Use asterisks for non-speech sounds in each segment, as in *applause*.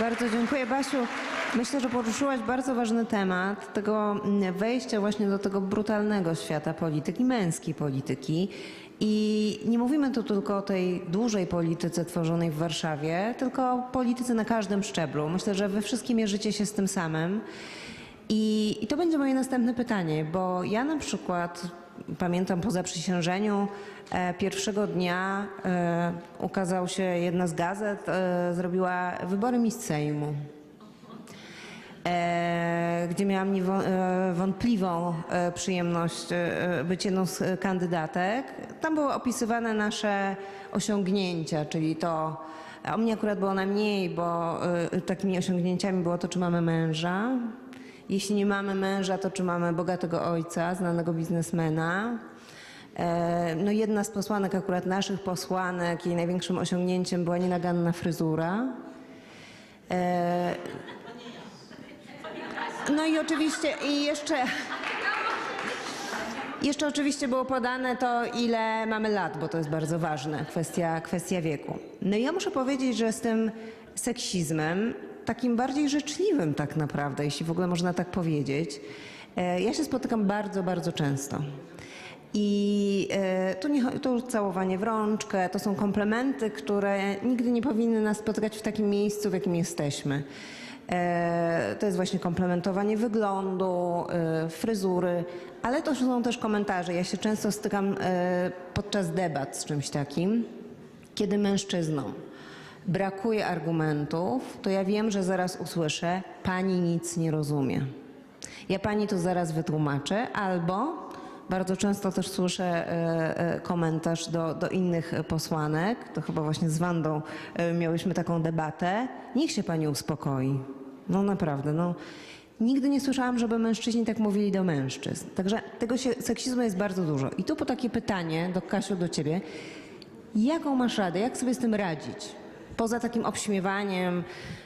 Bardzo dziękuję, Basiu. Myślę, że poruszyłaś bardzo ważny temat tego mm, wejścia właśnie do tego brutalnego świata polityki, męskiej polityki. I nie mówimy tu tylko o tej dużej polityce tworzonej w Warszawie, tylko o polityce na każdym szczeblu. Myślę, że wy wszystkie mierzycie się z tym samym. I, I to będzie moje następne pytanie, bo ja na przykład pamiętam po zaprzysiężeniu e, pierwszego dnia e, ukazał się jedna z gazet, e, zrobiła wybory Miss Sejmu. Gdzie miałam niewo- wątpliwą e, przyjemność być jedną z kandydatek. Tam były opisywane nasze osiągnięcia, czyli to, u mnie akurat było najmniej, bo takimi osiągnięciami było to, czy mamy męża. Jeśli nie mamy męża, to czy mamy bogatego ojca, znanego biznesmena. E, No jedna z posłanek, akurat naszych posłanek, jej największym osiągnięciem była nienaganna fryzura. E, no i oczywiście i jeszcze. Jeszcze oczywiście było podane to, ile mamy lat, bo to jest bardzo ważne, kwestia, kwestia wieku. No i ja muszę powiedzieć, że z tym seksizmem, takim bardziej życzliwym tak naprawdę, jeśli w ogóle można tak powiedzieć, e, ja się spotykam bardzo, bardzo często. I e, tu, nie, tu całowanie w rączkę, to są komplementy, które nigdy nie powinny nas spotykać w takim miejscu, w jakim jesteśmy. E, To jest właśnie komplementowanie wyglądu, fryzury, ale to są też komentarze. Ja się często stykam podczas debat z czymś takim, kiedy mężczyznom brakuje argumentów, to ja wiem, że zaraz usłyszę, pani nic nie rozumie. Ja pani to zaraz wytłumaczę, albo bardzo często też słyszę e, e, komentarz do, do innych posłanek, to chyba właśnie z Wandą e, miałyśmy taką debatę. Niech się pani uspokoi. No naprawdę, no. Nigdy nie słyszałam, żeby mężczyźni tak mówili do mężczyzn. Także tego się, seksizmu jest bardzo dużo. I tu po takie pytanie, do Kasiu, do ciebie. Jaką masz radę? Jak sobie z tym radzić? Poza takim obśmiewaniem,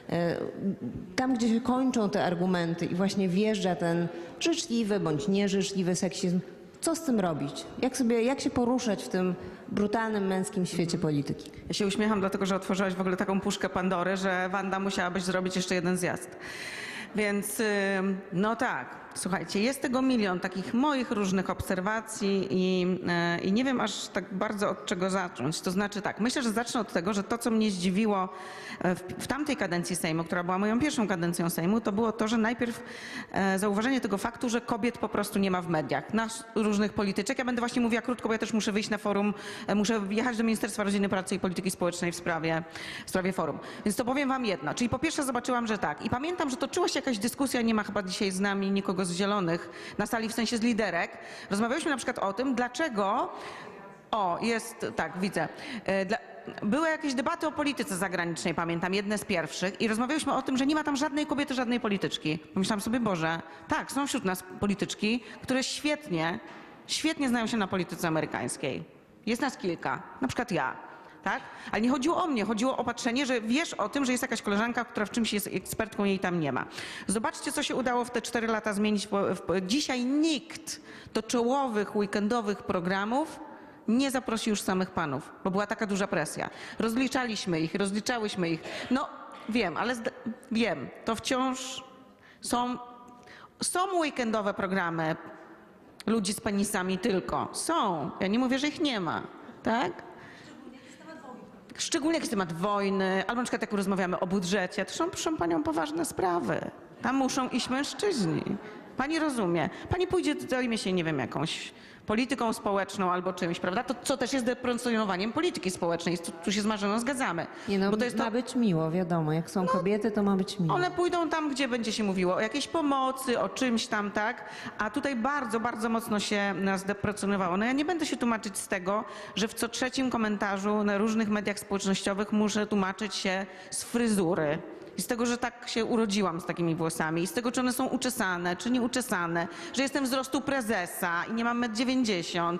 e, tam gdzie się kończą te argumenty i właśnie wjeżdża ten życzliwy bądź nieżyczliwy seksizm, co z tym robić? Jak, sobie, jak się poruszać w tym brutalnym męskim świecie polityki? Ja się uśmiecham, dlatego że otworzyłaś w ogóle taką puszkę Pandory, że Wanda musiałabyś zrobić jeszcze jeden zjazd. Więc no tak, słuchajcie, jest tego milion takich moich różnych obserwacji i, e, i nie wiem aż tak bardzo od czego zacząć. To znaczy tak, myślę, że zacznę od tego, że to, co mnie zdziwiło e, w, w tamtej kadencji Sejmu, która była moją pierwszą kadencją Sejmu, to było to, że najpierw e, zauważenie tego faktu, że kobiet po prostu nie ma w mediach, nas różnych polityczek. Ja będę właśnie mówiła krótko, bo ja też muszę wyjść na forum, muszę jechać do Ministerstwa Rodziny, Pracy i Polityki Społecznej w sprawie, w sprawie forum. Więc to powiem wam jedno, czyli po pierwsze zobaczyłam, że tak. I pamiętam, że toczyła się jakaś dyskusja, nie ma chyba dzisiaj z nami nikogo z Zielonych na sali, w sensie z liderek. Rozmawialiśmy na przykład o tym, dlaczego o, jest, tak, widzę. E, Dla, były jakieś debaty o polityce zagranicznej, pamiętam, jedne z pierwszych, i rozmawialiśmy o tym, że nie ma tam żadnej kobiety, żadnej polityczki. Pomyślałam sobie, Boże, tak, są wśród nas polityczki, które świetnie, świetnie znają się na polityce amerykańskiej. Jest nas kilka, na przykład ja. Tak? Ale nie chodziło o mnie, chodziło o patrzenie, że wiesz o tym, że jest jakaś koleżanka, która w czymś jest ekspertką, jej tam nie ma. Zobaczcie, co się udało w te cztery lata zmienić. Dzisiaj nikt do czołowych weekendowych programów nie zaprosi już samych panów, bo była taka duża presja. Rozliczaliśmy ich, rozliczałyśmy ich. No wiem, ale wiem, to wciąż są, są weekendowe programy ludzi z penisami tylko. Są. Ja nie mówię, że ich nie ma. Tak? Szczególnie jak jest temat wojny, albo na przykład jak rozmawiamy o budżecie, to są, proszę panią, poważne sprawy. Tam muszą iść mężczyźni. Pani rozumie. Pani pójdzie, zajmie się, nie wiem, jakąś polityką społeczną albo czymś, prawda? To co też jest deprecjonowaniem polityki społecznej. Tu, tu się z Marzeną zgadzamy. Nie no, Bo to jest ma to, być miło, wiadomo. Jak są kobiety, to ma być miło. one pójdą tam, gdzie będzie się mówiło o jakiejś pomocy, o czymś tam, tak? A tutaj bardzo, bardzo mocno się nas deprecjonowało. No ja nie będę się tłumaczyć z tego, że w co trzecim komentarzu na różnych mediach społecznościowych muszę tłumaczyć się z fryzury. I z tego, że tak się urodziłam z takimi włosami. I z tego, czy one są uczesane, czy nieuczesane. Że jestem wzrostu prezesa i nie mam 1,90 m.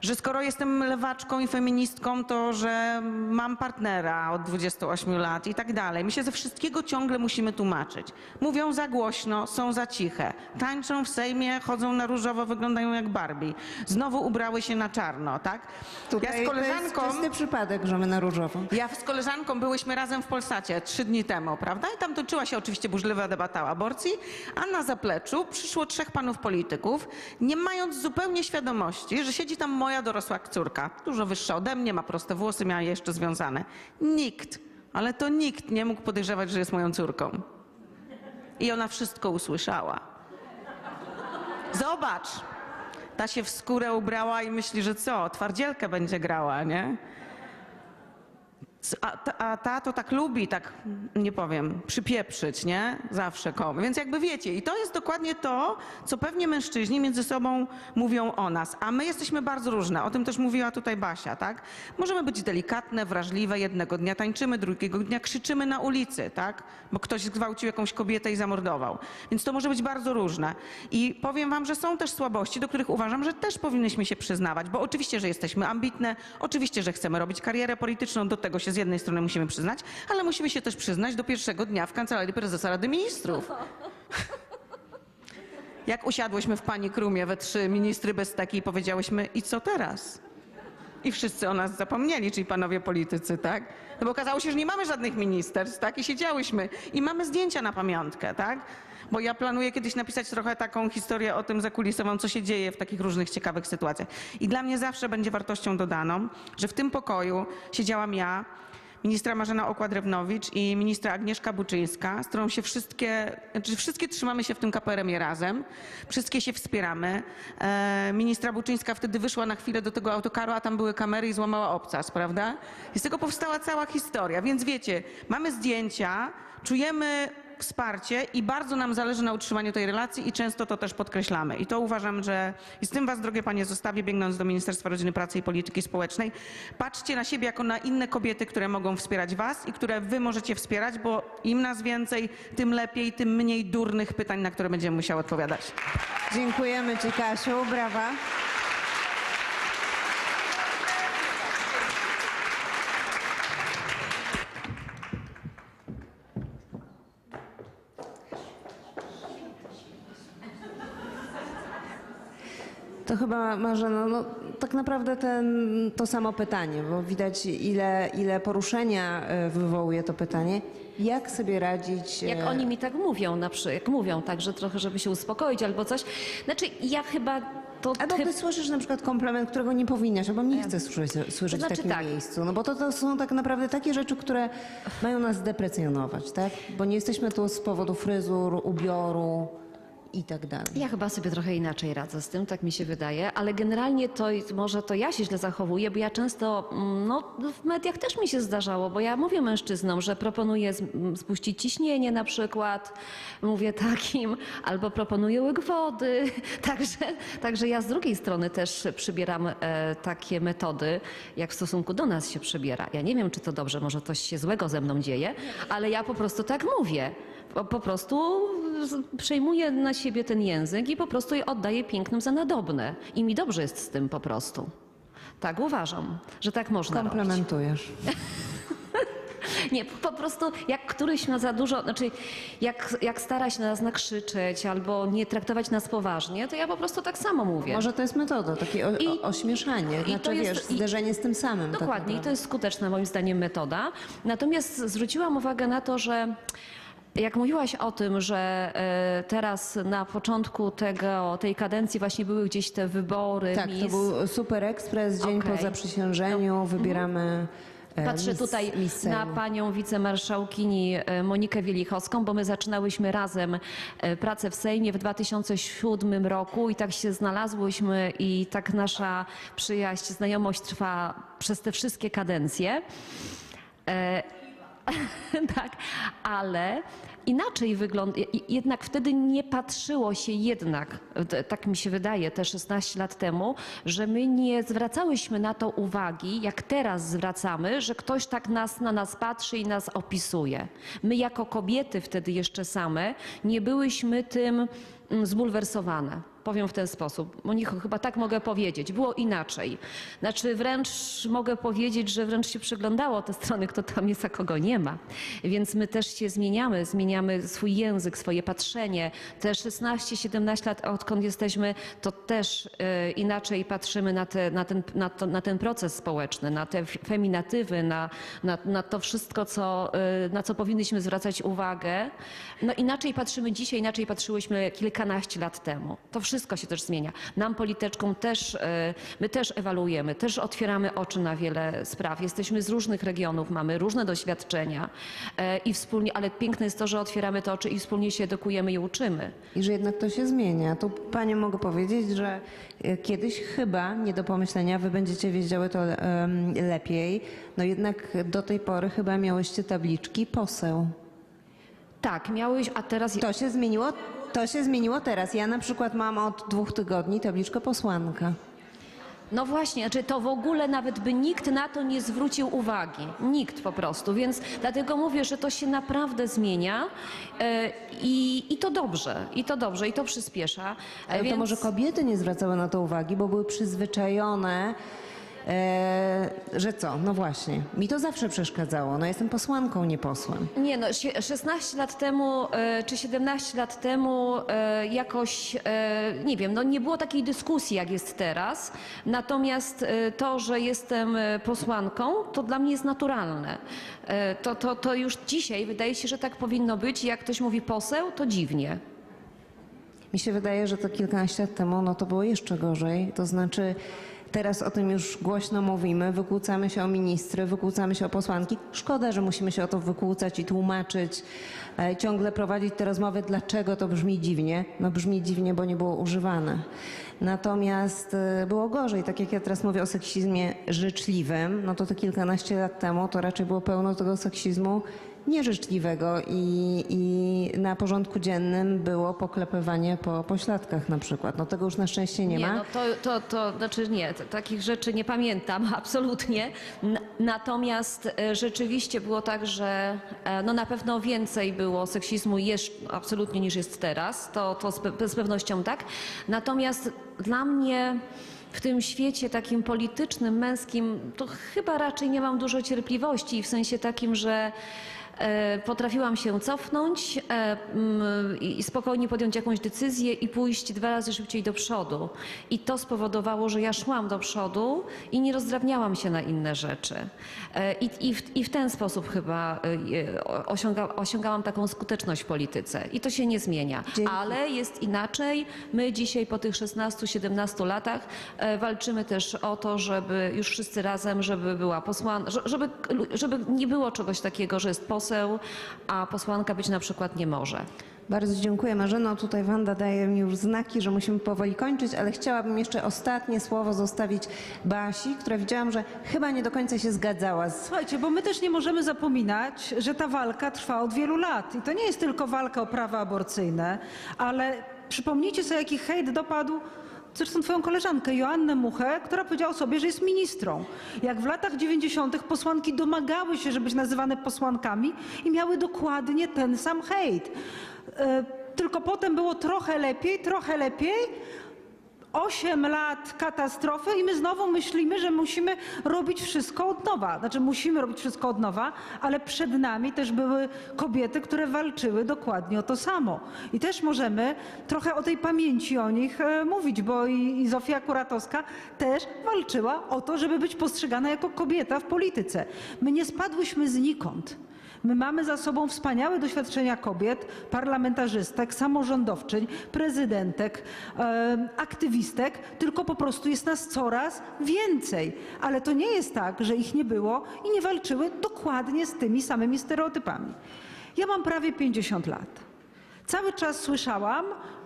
że skoro jestem lewaczką i feministką, to że mam partnera od 28 lat i tak dalej. My się ze wszystkiego ciągle musimy tłumaczyć. Mówią za głośno, są za ciche. Tańczą w Sejmie, chodzą na różowo, wyglądają jak Barbie. Znowu ubrały się na czarno, tak? Tutaj ja z koleżanką... To jest czysty przypadek, że my na różowo. Ja z koleżanką byłyśmy razem w Polsacie trzy dni temu, prawda? I tam toczyła się oczywiście burzliwa debata o aborcji, a na zapleczu przyszło trzech panów polityków, nie mając zupełnie świadomości, że siedzi tam moja dorosła córka, dużo wyższa ode mnie, ma proste włosy, miała je jeszcze związane. Nikt, ale to nikt nie mógł podejrzewać, że jest moją córką. I ona wszystko usłyszała. Zobacz! Ta się w skórę ubrała i myśli, że co, twardzielkę będzie grała, nie? A ta, a ta to tak lubi, tak nie powiem, przypieprzyć, nie? Zawsze komu. Więc jakby wiecie, i to jest dokładnie to, co pewnie mężczyźni między sobą mówią o nas. A my jesteśmy bardzo różne. O tym też mówiła tutaj Basia, tak? Możemy być delikatne, wrażliwe. Jednego dnia tańczymy, drugiego dnia krzyczymy na ulicy, tak? Bo ktoś zgwałcił jakąś kobietę i zamordował. Więc to może być bardzo różne. I powiem wam, że są też słabości, do których uważam, że też powinnyśmy się przyznawać. Bo oczywiście, że jesteśmy ambitne, oczywiście, że chcemy robić karierę polityczną, do tego się z jednej strony musimy przyznać, ale musimy się też przyznać do pierwszego dnia w Kancelarii Prezesa Rady Ministrów. *laughs* Jak usiadłyśmy w pani Krumie we trzy ministry bez takiej powiedziałyśmy i co teraz? I wszyscy o nas zapomnieli, czyli panowie politycy, tak? No bo okazało się, że nie mamy żadnych ministerstw, tak? I siedziałyśmy. I mamy zdjęcia na pamiątkę, tak? Bo ja planuję kiedyś napisać trochę taką historię o tym zakulisową, co się dzieje w takich różnych ciekawych sytuacjach. I dla mnie zawsze będzie wartością dodaną, że w tym pokoju siedziałam ja, ministra Marzena Okład-Drewnowicz i ministra Agnieszka Buczyńska, z którą się wszystkie, znaczy wszystkie trzymamy się w tym KPRM-ie razem, wszystkie się wspieramy. E, ministra Buczyńska wtedy wyszła na chwilę do tego autokaru, a tam były kamery i złamała obcas, prawda? I z tego powstała cała historia, więc wiecie, mamy zdjęcia, czujemy wsparcie i bardzo nam zależy na utrzymaniu tej relacji i często to też podkreślamy. I to uważam, że i z tym was, drogie panie, zostawię, biegnąc do Ministerstwa Rodziny, Pracy i Polityki Społecznej. Patrzcie na siebie jako na inne kobiety, które mogą wspierać was i które wy możecie wspierać, bo im nas więcej, tym lepiej, tym mniej durnych pytań, na które będziemy musiały odpowiadać. Dziękujemy Ci, Kasiu. Brawa. To chyba Marzena, no tak naprawdę ten, to samo pytanie, bo widać ile, ile poruszenia e, wywołuje to pytanie. Jak sobie radzić? Jak e, oni mi tak mówią, na przykład, jak mówią tak, że trochę, żeby się uspokoić albo coś. Znaczy, ja chyba to... Albo chyb- ty słyszysz na przykład komplement, którego nie powinnaś, albo nie chcesz słyszeć, słyszeć znaczy w takim tak. miejscu. No bo to, to są tak naprawdę takie rzeczy, które mają nas deprecjonować, tak? Bo nie jesteśmy tu z powodu fryzur, ubioru i tak dalej. Ja chyba sobie trochę inaczej radzę z tym, tak mi się wydaje, ale generalnie to może to ja się źle zachowuję, bo ja często, mm, no w mediach też mi się zdarzało, bo ja mówię mężczyznom, że proponuję z- m, spuścić ciśnienie na przykład, mówię takim, albo proponuję łyk wody, *laughs* także, także ja z drugiej strony też przybieram e, takie metody, jak w stosunku do nas się przybiera. Ja nie wiem, czy to dobrze, może coś się złego ze mną dzieje, ale ja po prostu tak mówię. Po, prostu przejmuję na siebie ten język i po prostu je oddaję pięknym za nadobne. I mi dobrze jest z tym po prostu. Tak uważam, że tak można robić. Komplementujesz. *laughs* Nie, po prostu jak któryś ma za dużo, znaczy jak, jak stara się na nas nakrzyczeć albo nie traktować nas poważnie, to ja po prostu tak samo mówię. Może to jest metoda, takie o, I- ośmieszanie, i znaczy jest- wiesz, i- zderzenie z tym samym. tak Dokładnie, i to jest skuteczna moim zdaniem metoda. Natomiast zwróciłam uwagę na to, że jak mówiłaś o tym, że e, teraz na początku tego, tej kadencji właśnie były gdzieś te wybory Tak, to Miss. był Super Ekspres, dzień Okej. po zaprzysiężeniu, wybieramy e, Patrzę tutaj na panią wicemarszałkini e, Monikę Wielichowską, bo my zaczynałyśmy razem pracę w Sejmie w 2007 roku i tak się znalazłyśmy i tak nasza przyjaźń, znajomość trwa przez te wszystkie kadencje. *laughs* Tak, ale inaczej wygląda, jednak wtedy nie patrzyło się jednak, tak mi się wydaje, te 16 lat temu, że my nie zwracałyśmy na to uwagi, jak teraz zwracamy, że ktoś tak nas, na nas patrzy i nas opisuje. My jako kobiety wtedy jeszcze same nie byłyśmy tym mm, zbulwersowane. Powiem w ten sposób. Monicho, chyba tak mogę powiedzieć. Było inaczej. Znaczy wręcz mogę powiedzieć, że wręcz się przyglądało te strony, kto tam jest, a kogo nie ma. Więc my też się zmieniamy, zmieniamy swój język, swoje patrzenie. Te 16-17 lat, odkąd jesteśmy, to też e, inaczej patrzymy na, te, na, ten, na, to, na ten proces społeczny, na te feminatywy, na, na, na to wszystko, co, e, na co powinniśmy zwracać uwagę. No inaczej patrzymy dzisiaj, inaczej patrzyłyśmy kilkanaście lat temu. To wszystko się też zmienia. Nam polityczkom też, e, my też ewaluujemy, też otwieramy oczy na wiele spraw. Jesteśmy z różnych regionów, mamy różne doświadczenia e, i wspólnie, ale piękne jest to, że otwieramy te oczy i wspólnie się edukujemy i uczymy. I że jednak to się zmienia. Tu panie mogę powiedzieć, że e, kiedyś chyba, nie do pomyślenia, wy będziecie wiedziały to lepiej, no jednak do tej pory chyba miałyście tabliczki poseł. Tak, miałeś, a teraz To się zmieniło, to się zmieniło teraz. Ja na przykład mam od dwóch tygodni tabliczkę posłanka. No właśnie, znaczy to w ogóle nawet by nikt na to nie zwrócił uwagi. Nikt po prostu. Więc dlatego mówię, że to się naprawdę zmienia e, i, i to dobrze, i to dobrze, i to przyspiesza. E, Ale Więc... to może kobiety nie zwracały na to uwagi, bo były przyzwyczajone, e, że co? No właśnie. Mi to zawsze przeszkadzało. No jestem posłanką, nie posłem. Nie no, sie- 16 lat temu e, czy 17 lat temu e, jakoś, e, nie wiem, no nie było takiej dyskusji jak jest teraz. Natomiast e, to, że jestem e, posłanką, to dla mnie jest naturalne. E, To, to, to już dzisiaj wydaje się, że tak powinno być. Jak ktoś mówi poseł, to dziwnie. Mi się wydaje, że to kilkanaście lat temu no to było jeszcze gorzej. To znaczy teraz o tym już głośno mówimy, wykłócamy się o ministry, wykłócamy się o posłanki. Szkoda, że musimy się o to wykłócać i tłumaczyć, e, ciągle prowadzić te rozmowy, dlaczego to brzmi dziwnie. No brzmi dziwnie, bo nie było używane. Natomiast e, było gorzej, tak jak ja teraz mówię o seksizmie życzliwym, no to te kilkanaście lat temu to raczej było pełno tego seksizmu nieżyczliwego i, i na porządku dziennym było poklepywanie po pośladkach na przykład. No tego już na szczęście nie, ma. no to, to, to znaczy nie, t- takich rzeczy nie pamiętam *laughs* absolutnie. N- Natomiast e, rzeczywiście było tak, że e, no na pewno więcej było seksizmu jeszcze absolutnie niż jest teraz. To, to z, pe- z pewnością tak. Natomiast dla mnie w tym świecie takim politycznym, męskim, to chyba raczej nie mam dużo cierpliwości w sensie takim, że Potrafiłam się cofnąć e, mm, i spokojnie podjąć jakąś decyzję i pójść dwa razy szybciej do przodu. I to spowodowało, że ja szłam do przodu i nie rozdrabniałam się na inne rzeczy. E, I, i, w, i w ten sposób chyba e, osiąga, osiągałam taką skuteczność w polityce. I to się nie zmienia. Dzięki. Ale jest inaczej. My dzisiaj po tych 16-17 latach e, walczymy też o to, żeby już wszyscy razem, żeby była posłanka, żeby, żeby nie było czegoś takiego, że jest poseł, a posłanka być na przykład nie może. Bardzo dziękuję Marzeno. Tutaj Wanda daje mi już znaki, że musimy powoli kończyć, ale chciałabym jeszcze ostatnie słowo zostawić Basi, która widziałam, że chyba nie do końca się zgadzała z Słuchajcie, bo my też nie możemy zapominać, że ta walka trwa od wielu lat. I to nie jest tylko walka o prawa aborcyjne, ale przypomnijcie sobie, jaki hejt dopadł zresztą twoją koleżankę Joannę Muchę, która powiedziała sobie, że jest ministrą. Jak w latach 90. posłanki domagały się, żeby być nazywane posłankami i miały dokładnie ten sam hejt. E, Tylko potem było trochę lepiej, trochę lepiej, 8 lat katastrofy i my znowu myślimy, że musimy robić wszystko od nowa. Znaczy musimy robić wszystko od nowa, ale przed nami też były kobiety, które walczyły dokładnie o to samo. I też możemy trochę o tej pamięci o nich e, mówić, bo i, i Zofia Kuratowska też walczyła o to, żeby być postrzegana jako kobieta w polityce. My nie spadłyśmy znikąd. My mamy za sobą wspaniałe doświadczenia kobiet, parlamentarzystek, samorządowczyń, prezydentek, aktywistek, tylko po prostu jest nas coraz więcej. Ale to nie jest tak, że ich nie było i nie walczyły dokładnie z tymi samymi stereotypami. Ja mam prawie 50 lat. Cały czas słyszałam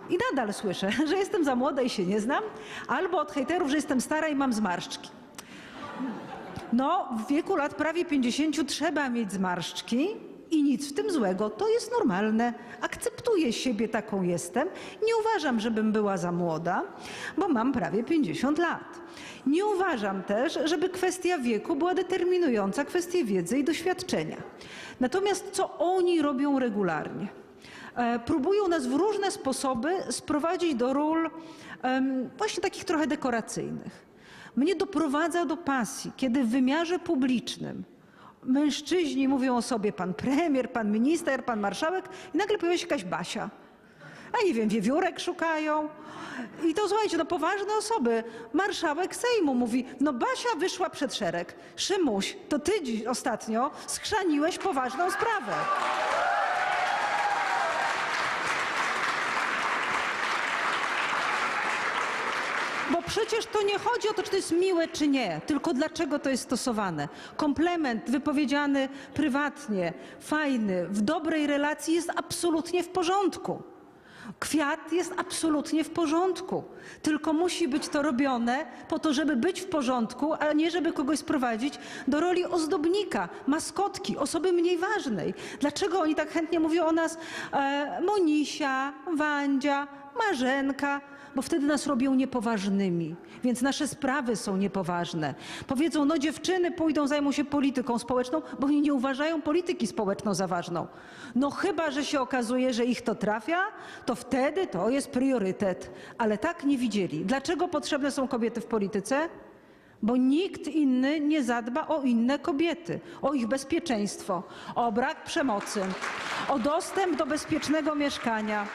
i nadal słyszę, *laughs* że jestem za młoda i się nie znam, albo od hejterów, że jestem stara i mam zmarszczki. No, w wieku lat prawie 50 trzeba mieć zmarszczki i nic w tym złego. To jest normalne. Akceptuję siebie taką jestem. Nie uważam, żebym była za młoda, bo mam prawie 50 lat. Nie uważam też, żeby kwestia wieku była determinująca kwestię wiedzy i doświadczenia. Natomiast co oni robią regularnie? e, próbują nas w różne sposoby sprowadzić do ról właśnie takich trochę dekoracyjnych. Mnie doprowadza do pasji, kiedy w wymiarze publicznym mężczyźni mówią o sobie pan premier, pan minister, pan marszałek i nagle pojawia się jakaś Basia. A nie wiem, wiewiórek szukają. I to słuchajcie, no poważne osoby. Marszałek Sejmu mówi, no Basia wyszła przed szereg. Szymuś, to ty dziś ostatnio skrzaniłeś poważną sprawę. Przecież to nie chodzi o to, czy to jest miłe, czy nie, tylko dlaczego to jest stosowane. Komplement wypowiedziany prywatnie, fajny, w dobrej relacji jest absolutnie w porządku. Kwiat jest absolutnie w porządku, tylko musi być to robione po to, żeby być w porządku, a nie żeby kogoś sprowadzić do roli ozdobnika, maskotki, osoby mniej ważnej. Dlaczego oni tak chętnie mówią o nas e, Monisia, Wandzia, Marzenka? Bo wtedy nas robią niepoważnymi, więc nasze sprawy są niepoważne. Powiedzą, no dziewczyny pójdą, zajmą się polityką społeczną, bo oni nie uważają polityki społeczną za ważną. No chyba, że się okazuje, że ich to trafia, to wtedy to jest priorytet. Ale tak nie widzieli. Dlaczego potrzebne są kobiety w polityce? Bo nikt inny nie zadba o inne kobiety, o ich bezpieczeństwo, o brak przemocy, o dostęp do bezpiecznego mieszkania,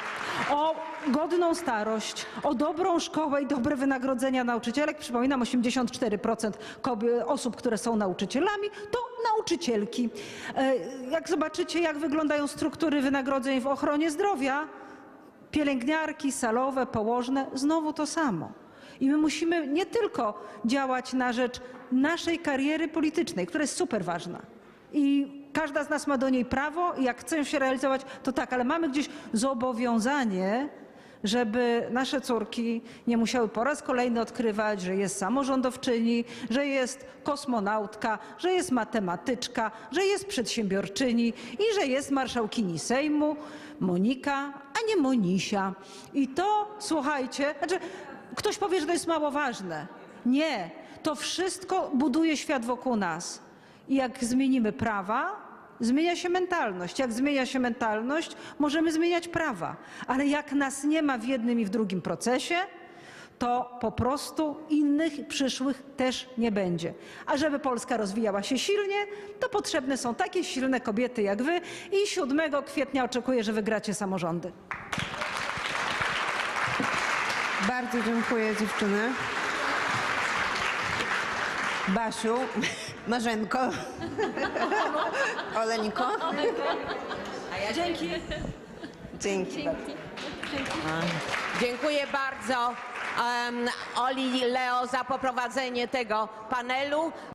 o godną starość, o dobrą szkołę i dobre wynagrodzenia nauczycielek. Przypominam, 84% kobiet, osób, które są nauczycielami, to nauczycielki. E, Jak zobaczycie, jak wyglądają struktury wynagrodzeń w ochronie zdrowia, pielęgniarki, salowe, położne, znowu to samo. I my musimy nie tylko działać na rzecz naszej kariery politycznej, która jest super ważna. I każda z nas ma do niej prawo i jak chcemy się realizować, to tak, ale mamy gdzieś zobowiązanie, żeby nasze córki nie musiały po raz kolejny odkrywać, że jest samorządowczyni, że jest kosmonautka, że jest matematyczka, że jest przedsiębiorczyni i że jest marszałkini Sejmu, Monika, a nie Monisia. I to, słuchajcie, znaczy, ktoś powie, że to jest mało ważne. Nie, to wszystko buduje świat wokół nas. I jak zmienimy prawa, zmienia się mentalność. Jak zmienia się mentalność, możemy zmieniać prawa. Ale jak nas nie ma w jednym i w drugim procesie, to po prostu innych przyszłych też nie będzie. A żeby Polska rozwijała się silnie, to potrzebne są takie silne kobiety jak wy i 7 kwietnia oczekuję, że wygracie samorządy. Bardzo dziękuję dziewczyny. Basiu, Marzenko, Oleńko. Dzięki. Dzięki. bardzo. Dziękuję bardzo em, Oli i Leo za poprowadzenie tego panelu.